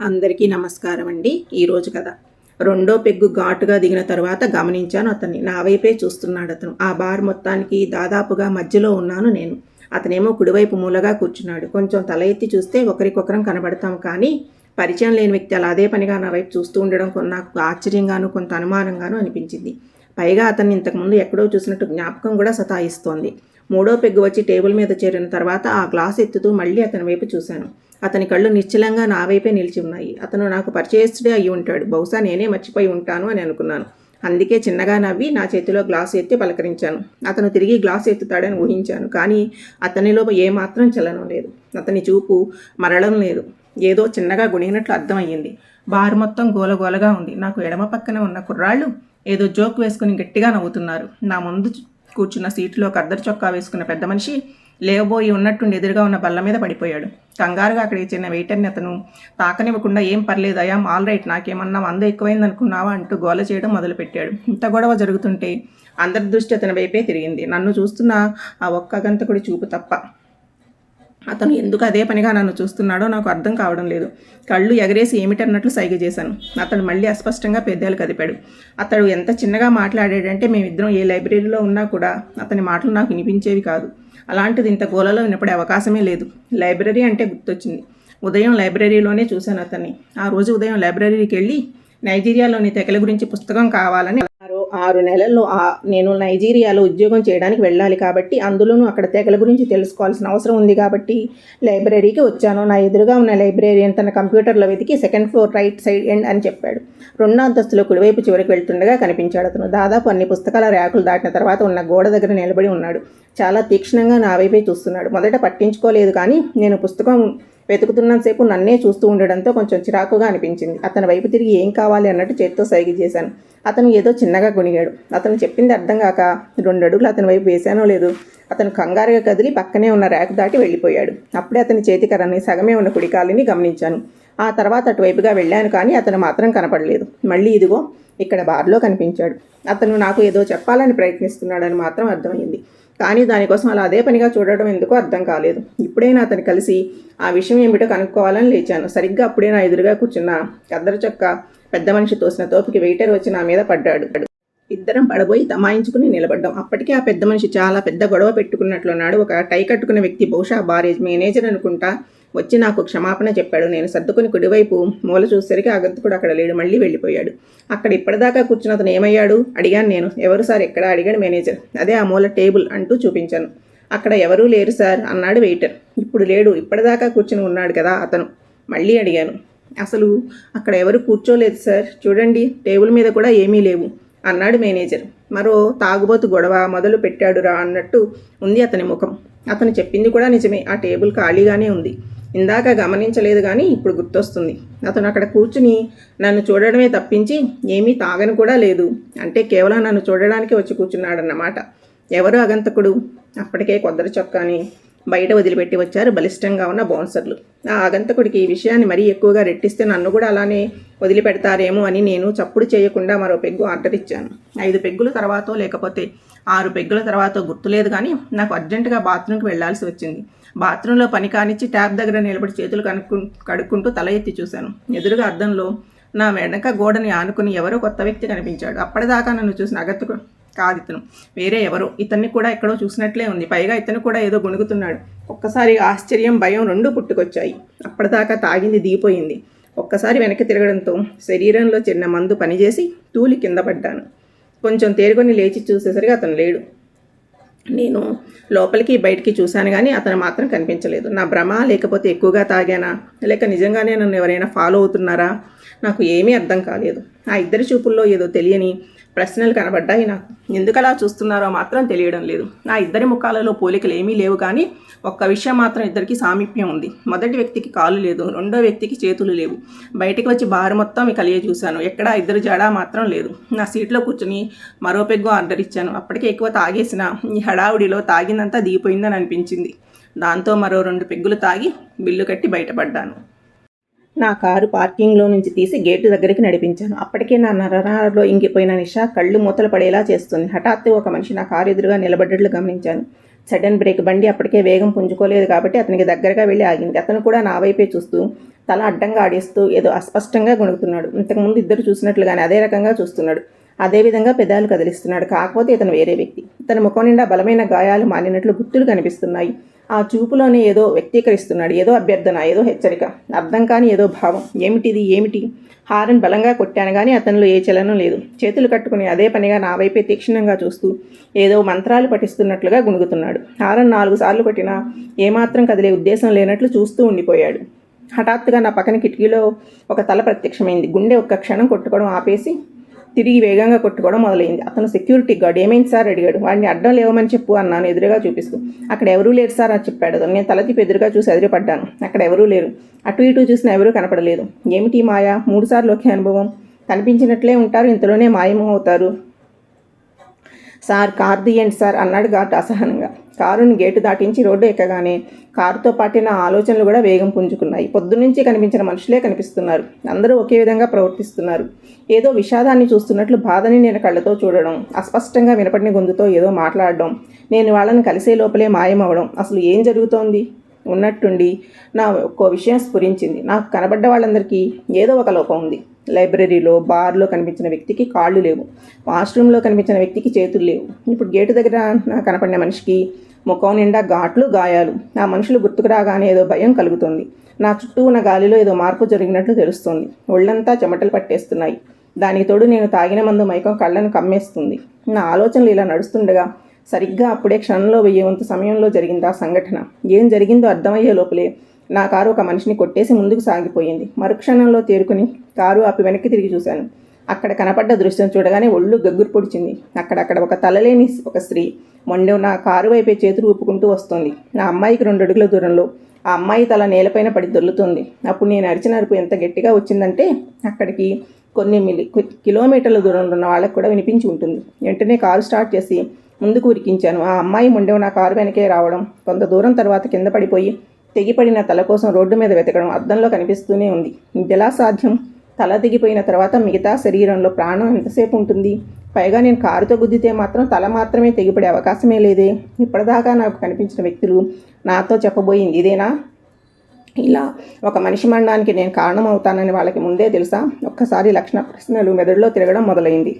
అందరికీ నమస్కారం అండి ఈరోజు కథ. రెండో పెగ్గు ఘాటుగా దిగిన తర్వాత గమనించాను అతన్ని. నా వైపే చూస్తున్నాడు అతను. ఆ బార్ మొత్తానికి దాదాపుగా మధ్యలో ఉన్నాను నేను. అతనేమో కుడివైపు మూలగా కూర్చున్నాడు. కొంచెం తల ఎత్తి చూస్తే ఒకరికొకరం కనబడతాం కానీ పరిచయం లేని వ్యక్తి అలా అదే పనిగా నా వైపు చూస్తూ ఉండడం కొ- నాకు ఆశ్చర్యంగాను కొంత అనుమానంగాను అనిపించింది. పైగా అతన్ని ఇంతకుముందు ఎక్కడో చూసినట్టు జ్ఞాపకం కూడా సతాయిస్తోంది. మూడో పెగ్గు వచ్చి టేబుల్ మీద చేరిన తర్వాత ఆ గ్లాస్ ఎత్తుతూ మళ్ళీ అతని వైపు చూశాను. అతని కళ్ళు నిశ్చలంగా నా వైపే నిలిచి ఉన్నాయి. అతను నాకు పరిచయస్తుడే అయి ఉంటాడు. బహుశా నేనే మర్చిపోయి ఉంటాను అని అనుకున్నాను. అందుకే చిన్నగా నవ్వి నా చేతిలో గ్లాస్ ఎత్తి పలకరించాను. అతను తిరిగి గ్లాస్ ఎత్తుతాడని ఊహించాను. కానీ అతనిలో ఏమాత్రం చలనం లేదు. అతని చూపు మరడం లేదు. ఏదో చిన్నగా గుణిగినట్లు అర్థమయ్యింది. బార్ మొత్తం గోలగోలగా ఉంది. నాకు ఎడమ పక్కన ఉన్న కుర్రాళ్ళు ఏదో జోక్ వేసుకుని గట్టిగా నవ్వుతున్నారు. నా ముందు కూర్చున్న సీటులో కద్దరు చొక్కా వేసుకున్న పెద్ద మనిషి లేవబోయి ఉన్నట్టుండి ఎదురుగా ఉన్న బల్ల మీద పడిపోయాడు. కంగారుగా అక్కడికి చిన్న వెయిటర్ని అతను తాకనివ్వకుండా ఏం పర్లేదు అయ్యాం ఆల్ రైట్ నాకేమన్నా మందు ఎక్కువైంది అనుకున్నావా? అంటూ గోల చేయడం మొదలుపెట్టాడు. ఇంత గొడవ జరుగుతుంటే అందరి దృష్టి అతని వైపే తిరిగింది. నన్ను చూస్తున్న ఆ ఒక్క గంతకుడి చూపు తప్ప. అతను ఎందుకు అదే పనిగా నన్ను చూస్తున్నాడో నాకు అర్థం కావడం లేదు. కళ్ళు ఎగరేసి ఏమిటన్నట్లు సైగ చేశాను. అతను మళ్ళీ అస్పష్టంగా పెద్దలు కదిపాడు. అతడు ఎంత చిన్నగా మాట్లాడాడంటే మేమిద్దరం ఏ లైబ్రరీలో ఉన్నా కూడా అతని మాటలు నాకు వినిపించేవి కాదు. అలాంటిది ఇంత గోలలో వినపడే అవకాశమే లేదు. లైబ్రరీ అంటే గుర్తొచ్చింది. ఉదయం లైబ్రరీలోనే చూశాను అతన్ని. ఆ రోజు ఉదయం లైబ్రరీకి వెళ్ళి నైజీరియాలోని తెగల గురించి పుస్తకం కావాలని ఆరు నెలల్లో నేను నైజీరియాలో ఉద్యోగం చేయడానికి వెళ్ళాలి కాబట్టి అందులోనూ అక్కడ తెగల గురించి తెలుసుకోవాల్సిన అవసరం ఉంది కాబట్టి లైబ్రరీకి వచ్చాను. నా ఎదురుగా ఉన్న లైబ్రరీని తన కంప్యూటర్లో వెతికి second floor right side end అని చెప్పాడు. రెండో అంతస్తులో కుడివైపు చివరికి వెళ్తుండగా కనిపించాడు అతను. దాదాపు అన్ని పుస్తకాల ర్యాకులు దాటిన తర్వాత ఉన్న గోడ దగ్గర నిలబడి ఉన్నాడు. చాలా తీక్షణంగా నా వైపే చూస్తున్నాడు. మొదట పట్టించుకోలేదు కానీ నేను పుస్తకం వెతుకుతున్నంతసేపు నన్నే చూస్తూ ఉండడంతో కొంచెం చిరాకుగా అనిపించింది. అతని వైపు తిరిగి ఏం కావాలి అన్నట్టు చేత్తో సైగ చేశాను. అతను ఏదో చిన్నగా కొనిగాడు అతను చెప్పింది అర్థం కాక రెండు అడుగులు అతని వైపు వేశానో లేదు అతను కంగారుగా కదిలి పక్కనే ఉన్న ర్యాక్ దాటి వెళ్ళిపోయాడు. అప్పుడే అతని చేతికరని సగమే ఉన్న కుడికాలిని గమనించాను. ఆ తర్వాత అటువైపుగా వెళ్ళాను కానీ అతను మాత్రం కనపడలేదు. మళ్ళీ ఇదిగో ఇక్కడ బార్లో కనిపించాడు. అతను నాకు ఏదో చెప్పాలని ప్రయత్నిస్తున్నాడని మాత్రం అర్థమైంది. కానీ దానికోసం అలా అదే పనిగా చూడడం ఎందుకో అర్థం కాలేదు. ఇప్పుడైనా అతను కలిసి ఆ విషయం ఏమిటో కనుక్కోవాలని లేచాను. సరిగ్గా అప్పుడే నా ఎదురుగా కూర్చున్న కద్దరు చొక్క పెద్ద మనిషి తోసిన తోపుకి వెయిటర్ వచ్చి నా మీద పడ్డాడు. ఇద్దరం పడబోయి తమాయించుకుని నిలబడ్డాం. అప్పటికే ఆ పెద్ద మనిషి చాలా పెద్ద గొడవ పెట్టుకున్నట్లున్నాడు. ఒక టై కట్టుకున్న వ్యక్తి బహుశా బారేజ్ మేనేజర్ అనుకుంటా వచ్చి నాకు క్షమాపణ చెప్పాడు. నేను సర్దుకుని కుడివైపు మూల చూసేసరికి ఆ అక్కడ లేడు. మళ్ళీ వెళ్ళిపోయాడు. అక్కడ ఇప్పటిదాకా కూర్చున్న అతను ఏమయ్యాడు? అడిగాను నేను. ఎవరు సార్? ఎక్కడ? అడిగాడు మేనేజర్. అదే ఆ మూల టేబుల్ అంటూ చూపించాను. అక్కడ ఎవరూ లేరు సార్ అన్నాడు వెయిటర్. ఇప్పుడు లేడు. ఇప్పటిదాకా కూర్చుని ఉన్నాడు కదా అతను. మళ్ళీ అడిగాను. అసలు అక్కడ ఎవరు కూర్చోలేదు సార్? చూడండి టేబుల్ మీద కూడా ఏమీ లేవు అన్నాడు మేనేజర్. మరో తాగుబోతు గొడవ మొదలు పెట్టాడురా అన్నట్టు ఉంది అతని ముఖం. అతను చెప్పింది కూడా నిజమే. ఆ టేబుల్ ఖాళీగానే ఉంది. ఇందాక గమనించలేదు కానీ ఇప్పుడు గుర్తొస్తుంది. అతను అక్కడ కూర్చుని నన్ను చూడడమే తప్పించి ఏమీ తాగని కూడా లేదు. అంటే కేవలం నన్ను చూడడానికి వచ్చి కూర్చున్నాడన్నమాట. ఎవరు అగంతకుడు అప్పటికే కొద్దరి చొక్కాని బయట వదిలిపెట్టి వచ్చారు బలిష్టంగా ఉన్న బౌన్సర్లు. ఆ ఆగంతకుడికి ఈ విషయాన్ని మరీ ఎక్కువగా రెట్టిస్తే నన్ను కూడా అలానే వదిలిపెడతారేమో అని నేను చప్పుడు చేయకుండా మరో పెగ్గు ఆర్డర్ ఇచ్చాను. ఐదు పెగ్గుల తర్వాత లేకపోతే ఆరు పెగ్గుల తర్వాత గుర్తులేదు కానీ నాకు అర్జెంటుగా బాత్రూమ్కి వెళ్ళాల్సి వచ్చింది. బాత్రూంలో పని కానిచ్చి ట్యాప్ దగ్గర నిలబడి చేతులు కనుక్కు కడుక్కుంటూ తల ఎత్తి చూశాను. ఎదురుగా అద్దంలో నా వెనక గోడని ఆనుకుని ఎవరో కొత్త వ్యక్తి కనిపించాడు. అప్పటిదాకా నన్ను చూసిన అగత్తుకు కాదు ఇతను. వేరే ఎవరో. ఇతన్ని కూడా ఎక్కడో చూసినట్లే ఉంది. పైగా ఇతను కూడా ఏదో గొణుగుతున్నాడు. ఒక్కసారి ఆశ్చర్యం భయం రెండూ పుట్టుకొచ్చాయి. అప్పటిదాకా తాగింది దిగిపోయింది. ఒక్కసారి వెనక్కి తిరగడంతో శరీరంలో చిన్న మందు పనిచేసి తూలి కింద పడ్డాను. కొంచెం తేరుకొని లేచి చూసేసరికి అతను లేడు. నేను లోపలికి బయటికి చూశాను కానీ అతను మాత్రం కనిపించలేదు. నా భ్రమ లేకపోతే ఎక్కువగా తాగానా? లేక నిజంగానే నన్ను ఎవరైనా ఫాలో అవుతున్నారా? నాకు ఏమీ అర్థం కాలేదు. ఆ ఇద్దరి చూపుల్లో ఏదో తెలియని ప్రశ్నలు కనబడ్డాయి నాకు. ఎందుకు అలా చూస్తున్నారో మాత్రం తెలియడం లేదు. నా ఇద్దరి ముఖాలలో పోలికలు ఏమీ లేవు కానీ ఒక్క విషయం మాత్రం ఇద్దరికి సామీప్యం ఉంది. మొదటి వ్యక్తికి కాలు లేదు రెండో వ్యక్తికి చేతులు లేవు. బయటికి వచ్చి బారు మొత్తం కలియ చూశాను. ఎక్కడా ఇద్దరు జడా మాత్రం లేదు. నా సీట్లో కూర్చుని మరో పెగ్గు ఆర్డర్ ఇచ్చాను. అప్పటికే ఎక్కువ తాగేసిన ఈ హడావుడిలో తాగిందంతా దిగిపోయిందని అనిపించింది. దాంతో మరో రెండు పెగ్గులు తాగి బిల్లు కట్టి బయటపడ్డాను. నా కారు పార్కింగ్లో నుంచి తీసి గేటు దగ్గరికి నడిపించాను. అప్పటికే నా నరనారలో ఇంగిపోయిన నిష కళ్ళు మూతలు పడేలా చేస్తుంది. హఠాత్తు ఒక మనిషి నా కారు ఎదురుగా నిలబడ్డట్లు గమనించాను. సడన్ బ్రేక్ బండి అప్పటికే వేగం పుంజుకోలేదు కాబట్టి అతనికి దగ్గరగా వెళ్ళి ఆగింది. అతను కూడా నా వైపే చూస్తూ తల అడ్డంగా ఆడిస్తూ ఏదో అస్పష్టంగా గొణుకుతున్నాడు ఇంతకుముందు ఇద్దరు చూసినట్లుగానే అదే రకంగా చూస్తున్నాడు. అదేవిధంగా పెదాలు కదిలిస్తున్నాడు. కాకపోతే ఇతను వేరే వ్యక్తి. తన ముఖం నిండా బలమైన గాయాలు మానినట్లు గుర్తులు కనిపిస్తున్నాయి. ఆ చూపులోనే ఏదో వ్యక్తీకరిస్తున్నాడు ఏదో అభ్యర్థన ఏదో హెచ్చరిక అర్థం కాని ఏదో భావం. ఏమిటిది ఏమిటి? హారన్ బలంగా కొట్టాను కానీ అతనిలో ఏ చలనం లేదు. చేతులు కట్టుకుని అదే పనిగా నా వైపే తీక్షణంగా చూస్తూ ఏదో మంత్రాలు పఠిస్తున్నట్లుగా గుణుగుతున్నాడు. హారన్ నాలుగు సార్లు కొట్టినా ఏమాత్రం కదిలే ఉద్దేశం లేనట్లు చూస్తూ ఉండిపోయాడు. హఠాత్తుగా నా పక్కన కిటికీలో ఒక తల ప్రత్యక్షమైంది. గుండె ఒక్క క్షణం కొట్టుకోవడం ఆపేసి తిరిగి వేగంగా కొట్టుకోవడం మొదలైంది. అతను సెక్యూరిటీ గార్డ్ ఏమైంది సార్ అడిగాడు. వాడిని అడ్డం లేవమని చెప్పు అన్నాను ఎదురుగా చూపిస్తూ. అక్కడ ఎవరూ లేరు సార్ అని చెప్పాడు అతను. నేను తలతిప్పి ఎదురుగా చూసి ఎదిరిపడ్డాను అక్కడ ఎవరూ లేరు. అటు ఇటు చూసినా ఎవరూ కనపడలేదు. ఏమిటి మాయా? మూడుసార్లు ఒకే అనుభవం. కనిపించినట్లే ఉంటారు. ఇంతలోనే మాయమవుతారు. సార్ కార్ తీయండి సార్ అన్నాడు ఘాట్ అసహనంగా. కారుని గేటు దాటించి రోడ్డు ఎక్కగానే కారుతో పాటు నా ఆలోచనలు కూడా వేగం పుంజుకున్నాయి. పొద్దునుంచి కనిపించిన మనుషులే కనిపిస్తున్నారు. అందరూ ఒకే విధంగా ప్రవర్తిస్తున్నారు. ఏదో విషాదాన్ని చూస్తున్నట్లు బాధని నేను కళ్ళతో చూడడం అస్పష్టంగా వినపడిన గొంతుతో ఏదో మాట్లాడడం నేను వాళ్ళని కలిసే లోపలే మాయమవడం అసలు ఏం జరుగుతోంది? ఉన్నట్టుండి నా ఒక్కో విషయం స్ఫురించింది. నాకు కనబడ్డ వాళ్ళందరికీ ఏదో ఒక లోపం ఉంది. లైబ్రరీలో బార్లో కనిపించిన వ్యక్తికి కాళ్ళు లేవు. వాష్రూమ్లో కనిపించిన వ్యక్తికి చేతులు లేవు. ఇప్పుడు గేటు దగ్గర కనపడిన మనిషికి ముఖం నిండా ఘాట్లు గాయాలు. ఆ మనుషులు గుర్తుకు రాగానే ఏదో భయం కలుగుతుంది. నా చుట్టూ ఉన్న గాలిలో ఏదో మార్పు జరిగినట్లు తెలుస్తుంది. ఒళ్ళంతా చెమటలు పట్టేస్తున్నాయి. దానికి తోడు నేను తాగిన మందు మైకం కళ్ళను కమ్మేస్తుంది. నా ఆలోచనలు ఇలా నడుస్తుండగా సరిగ్గా అప్పుడే క్షణంలో వెయ్యేవంత సమయంలో జరిగింది ఆ సంఘటన? ఏం జరిగిందో అర్థమయ్యే లోపలే నా కారు ఒక మనిషిని కొట్టేసి ముందుకు సాగిపోయింది. మరుక్షణంలో తేరుకుని కారు ఆపి వెనక్కి తిరిగి చూశాను. అక్కడ కనపడ్డ దృశ్యం చూడగానే ఒళ్ళు గగ్గురు పొడిచింది. అక్కడక్కడ ఒక తలలేని ఒక స్త్రీ మొండె నా కారు వైపే చేతులు ఊపుకుంటూ వస్తుంది. నా అమ్మాయికి రెండు అడుగుల దూరంలో ఆ అమ్మాయి తల నేలపైన పడి దొల్లుతుంది అప్పుడు నేను అరిచిన అరుపు ఎంత గట్టిగా వచ్చిందంటే అక్కడికి కొన్ని మిలి కిలోమీటర్ల దూరంలో ఉన్న వాళ్ళకి కూడా వినిపించి ఉంటుంది. వెంటనే కారు స్టార్ట్ చేసి ముందుకు ఉరికించాను. ఆ అమ్మాయి ముండెవ నా కారు వెనకే రావడం కొంత దూరం తర్వాత కింద పడిపోయి తెగిపడిన తల కోసం రోడ్డు మీద వెతకడం అద్దంలో కనిపిస్తూనే ఉంది. ఇదెలా సాధ్యం? తల తెగిపోయిన తర్వాత మిగతా శరీరంలో ప్రాణం ఎంతసేపు ఉంటుంది? పైగా నేను కారుతో గుద్దితే మాత్రం తల మాత్రమే తెగిపడే అవకాశమే లేదే. ఇప్పటిదాకా నాకు కనిపించిన వ్యక్తులు నాతో చెప్పబోయింది ఇదేనా? ఇలా ఒక మనిషి మరణానికి నేను కారణం అవుతానని వాళ్ళకి ముందే తెలుసా? ఒక్కసారి లక్షణ ప్రశ్నలు మెదడులో తిరగడం మొదలైంది.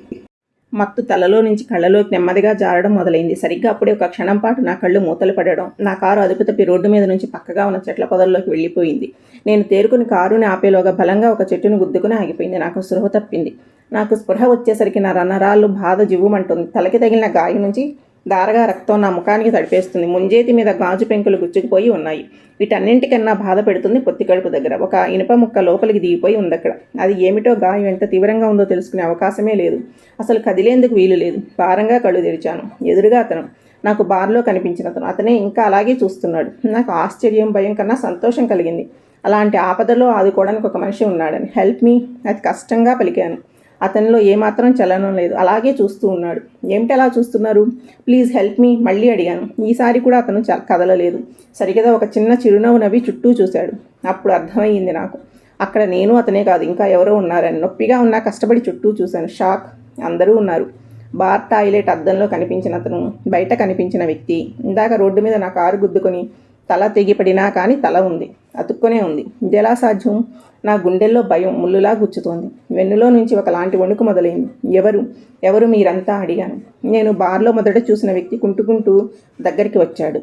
మత్తు తలలో నుంచి కళ్ళలోకి నెమ్మదిగా జారడం మొదలైంది. సరిగ్గా అప్పుడే ఒక క్షణం పాటు నా కళ్ళు మూతలు పడడం నా కారు అదుపు తప్పి రోడ్డు మీద నుంచి పక్కగా ఉన్న చెట్ల పొదల్లోకి వెళ్ళిపోయింది. నేను తేరుకుని కారుని ఆపేలోగా బలంగా ఒక చెట్టును గుద్దుకుని ఆగిపోయింది. నాకు స్పృహ తప్పింది. నాకు స్పృహ వచ్చేసరికి నా రన్నరాళ్ళు బాధ జివ్వుమంటుంది. తలకి తగిలిన గాయం నుంచి దారగా రక్తం నా ముఖానికి తడిపేస్తుంది. ముంజేతి మీద గాజు పెంకులు గుచ్చుకుపోయి ఉన్నాయి. వీటన్నింటికన్నా బాధ పెడుతుంది పొత్తి కడుపు దగ్గర. ఒక ఇనుప ముక్క లోపలికి దిగిపోయి ఉంది అక్కడ అది ఏమిటో గాయం ఎంత తీవ్రంగా ఉందో తెలుసుకునే అవకాశమే లేదు. అసలు కదిలేందుకు వీలు లేదు. భారంగా కళ్ళు తెరిచాను. ఎదురుగా అతను. నాకు బార్లో కనిపించిన అతను. అతనే ఇంకా అలాగే చూస్తున్నాడు. నాకు ఆశ్చర్యం భయం కన్నా సంతోషం కలిగింది. అలాంటి ఆపదలో ఆదుకోవడానికి ఒక మనిషి ఉన్నాడని. Help me. అది కష్టంగా పలికాను. అతనిలో ఏమాత్రం చలనం లేదు. అలాగే చూస్తూ ఉన్నాడు. ఏమిటి అలా చూస్తున్నారు? Please help me. మళ్ళీ అడిగాను. ఈసారి కూడా అతను చ కదలలేదు. సరిగదా ఒక చిన్న చిరునవ్వు నవ్వి చుట్టూ చూశాడు. అప్పుడు అర్థమయ్యింది నాకు. అక్కడ నేను అతనే కాదు ఇంకా ఎవరో ఉన్నారని నొప్పిగా ఉన్నా కష్టపడి చుట్టూ చూశాను. షాక్. అందరూ ఉన్నారు. బార్ టాయిలెట్ అద్దంలో కనిపించిన అతను బయట కనిపించిన వ్యక్తి. ఇందాక రోడ్డు మీద నా కారు గుద్దుకొని తల తెగిపడినా కానీ తల ఉంది అతుక్కొనే ఉంది. ఇదెలా సాధ్యం నా గుండెల్లో భయం ముళ్ళులా గుచ్చుతోంది. వెన్నులో నుంచి ఒకలాంటి వణుకు మొదలైంది. ఎవరు? ఎవరు మీరంతా? అడిగాను. నేను బార్లో మొదట చూసిన వ్యక్తి కుంటుకుంటూ దగ్గరికి వచ్చాడు.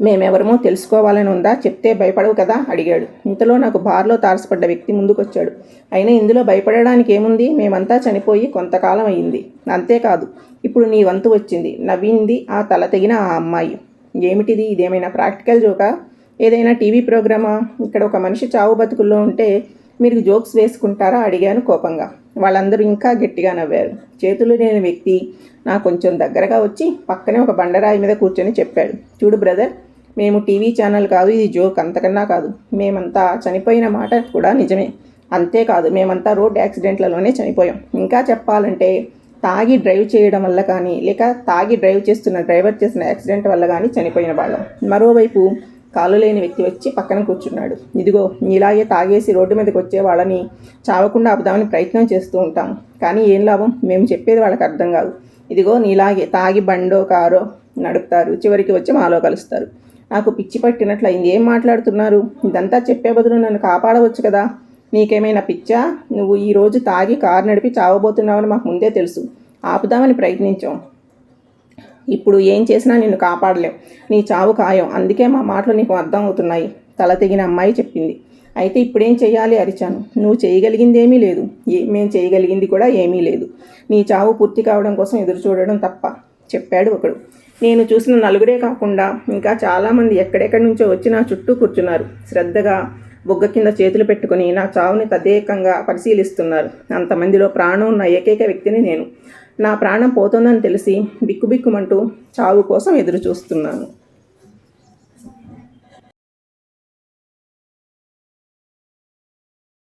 మేమెవరమో తెలుసుకోవాలని ఉందా? చెప్తే భయపడవు కదా? అడిగాడు. ఇంతలో నాకు బార్లో తారసపడ్డ వ్యక్తి ముందుకొచ్చాడు. అయినా ఇందులో భయపడడానికి ఏముంది? మేమంతా చనిపోయి కొంతకాలం అయింది. అంతేకాదు ఇప్పుడు నీ వంతు వచ్చింది. నవ్వింది ఆ తల తెగిన ఆ అమ్మాయి. ఏమిటిది? ఇదేమైనా ప్రాక్టికల్ జోకా? ఏదైనా టీవీ ప్రోగ్రామా? ఇక్కడ ఒక మనిషి చావు బతుకుల్లో ఉంటే మీరు జోక్స్ వేసుకుంటారా? అడిగాను కోపంగా. వాళ్ళందరూ ఇంకా గట్టిగా నవ్వారు. చేతులు లేని వ్యక్తి నా కొంచెం దగ్గరగా వచ్చి పక్కనే ఒక బండరాయి మీద కూర్చొని చెప్పాడు. చూడు బ్రదర్ మేము టీవీ ఛానల్ కాదు ఇది జోక్ అంతకన్నా కాదు. మేమంతా చనిపోయిన మాట కూడా నిజమే. అంతేకాదు మేమంతా రోడ్ యాక్సిడెంట్లలోనే చనిపోయాం. ఇంకా చెప్పాలంటే తాగి డ్రైవ్ చేయడం వల్ల కానీ లేక తాగి డ్రైవ్ చేస్తున్న డ్రైవర్ చేసిన యాక్సిడెంట్ వల్ల కానీ చనిపోయిన వాళ్ళం. మరోవైపు కాలు లేని వ్యక్తి వచ్చి పక్కన కూర్చున్నాడు. ఇదిగో ఇలాగే తాగేసి రోడ్డు మీదకి వచ్చే వాళ్ళని చావకుండా ఆపుదామని ప్రయత్నం చేస్తూ ఉంటాం. కానీ ఏం లాభం? మేము చెప్పేది వాళ్ళకి అర్థం కాదు. ఇదిగో నీలాగే తాగి బండో కారో నడుపుతారు. చివరికి వచ్చి మాలో కలుస్తారు. నాకు పిచ్చి పట్టినట్లు అయింది. ఏం మాట్లాడుతున్నారు? ఇదంతా చెప్పే బదులు నన్ను కాపాడవచ్చు కదా? నీకేమైనా పిచ్చా? నువ్వు ఈరోజు తాగి కారు నడిపి చావబోతున్నావని మాకు ముందే తెలుసు. ఆపుదామని ప్రయత్నించాం. ఇప్పుడు ఏం చేసినా నిన్ను కాపాడలేం. నీ చావు ఖాయం. అందుకే మా మాటలు నీకు అర్థం అవుతున్నాయి. తల తెగిన అమ్మాయి చెప్పింది. అయితే ఇప్పుడేం చేయాలి అరిచాను. నువ్వు చేయగలిగింది ఏమీ లేదు. ఏ మేము చేయగలిగింది కూడా ఏమీ లేదు. నీ చావు పూర్తి కావడం కోసం ఎదురు చూడడం తప్ప చెప్పాడు ఒకడు. నేను చూసిన నలుగురే కాకుండా ఇంకా చాలామంది ఎక్కడెక్కడి నుంచో వచ్చి నా చుట్టూ కూర్చున్నారు. శ్రద్ధగా బొగ్గ కింద చేతులు పెట్టుకుని నా చావుని తదేకంగా పరిశీలిస్తున్నారు. అంతమందిలో ప్రాణం ఉన్న ఏకైక వ్యక్తిని నేను. నా ప్రాణం పోతుందని తెలిసి బిక్కుబిక్కుమంటూ చావు కోసం ఎదురు చూస్తున్నాను